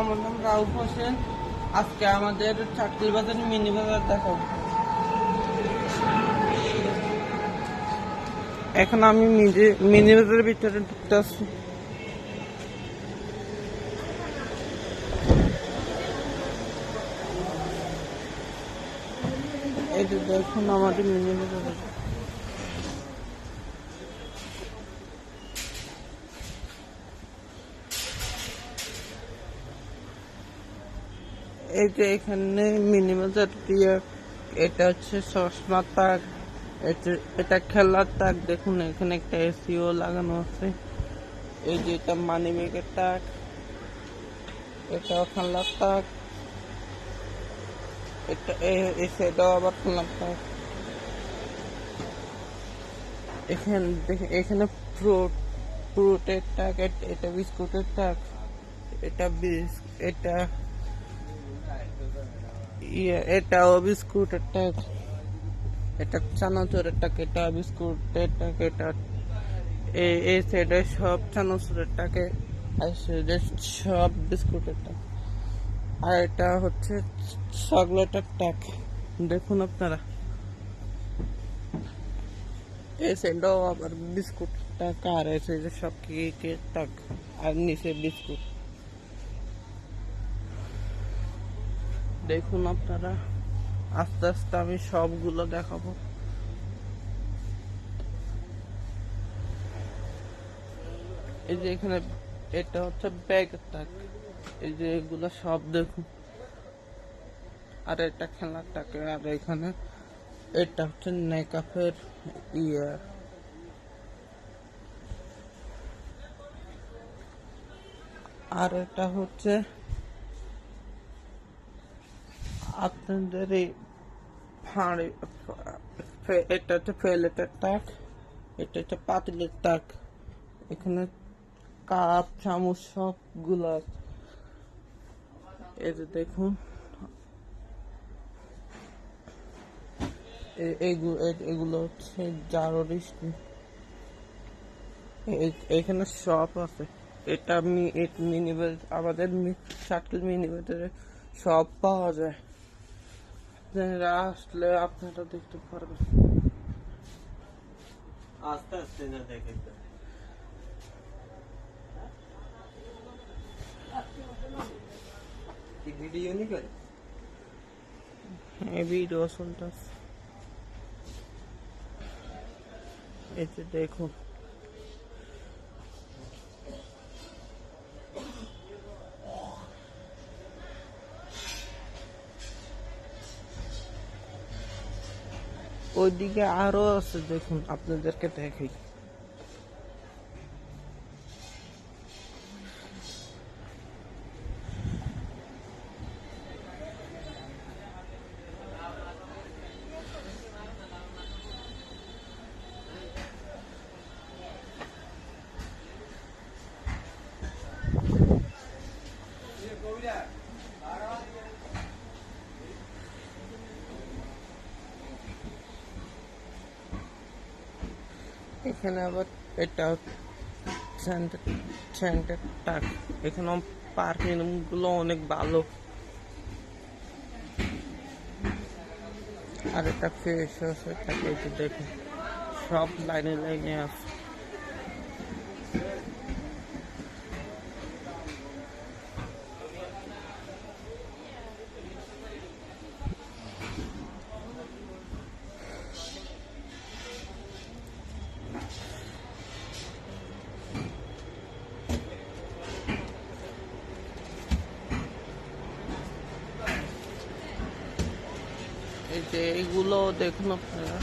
আমার নাম রাউফ হোসেন। আজকে আমাদের চাকরি বাজার মিনি বাজার দেখাবো। এখন আমি নিজে মিনি বাজারের ভিতরে ঢুকতে আসছি। এই যে দেখুন আমাদের মিনি বাজার। যে এখানে মিনি বাজার দিয়ে, এটা হচ্ছে চশমা তাক এটা- এটা খেলার তাক, দেখুন এখানে একটা এসিও লাগানো আছে। এই যে এটা মানি ব্যাগের তাক এটা খেলার তাক, এটা এই আবার খেলার তাক। এখানে এখানে ফ্রুট এট- এটা বিস্কুটের তাক, এটা এটা ইয়ে এটাও বিস্কুটের টাক এটা চানাচুরের টাক এটা বিস্কুটের টাক এটা এই এই সাইডে সব চানাচুরের টাকে আর সাইডে সব বিস্কুটের টাক আর এটা হচ্ছে চকলেটের টাক দেখুন আপনারা। এই সাইডেও আবার বিস্কুট টাক আর এই সাইডে সব কেকের টাক আর নিচে বিস্কুট। দেখুন আপনারা। আস্তে আস্তে আমি সবগুলো দেখাবো। এই যে এখানে এটা হচ্ছে ব্যাগের টাক এই যে এগুলো সব দেখুন। আর এটা খেলার টাকে আর এখানে এটা হচ্ছে নেকাফের ইয়ে আর এটা হচ্ছে আপনাদের এই ফাঁড়ি এটা হচ্ছে ফেলেটের টাক এটা হচ্ছে পাতিলের টাক এখানে কাপ, চামচ সবগুলো। এই যে দেখুন। এগুলো হচ্ছে জারোর স্টিল এখানে সব আছে। এটা মিনি আমাদের শাটল মিনি বাজারে সব পাওয়া যায়। আপনারা আসলে আপনারা দেখতে পারবেন আস্তে আস্তে না দেখে তো। কি ভিডিও নি করে এই ভিডিও শুনতেছে এই যে দেখুন ওইদিকে আরও আছে দেখুন আপনাদেরকে দেখাই। এখানে আবার এটা সেন্টার পার্ক এখানে পার্কিংগুলো অনেক ভালো। আর এটা ফ্রেশ আছে, তাকে দেখে সব লাইনে লাইনে আছে। এই যে এইগুলো দেখুন আপনারা।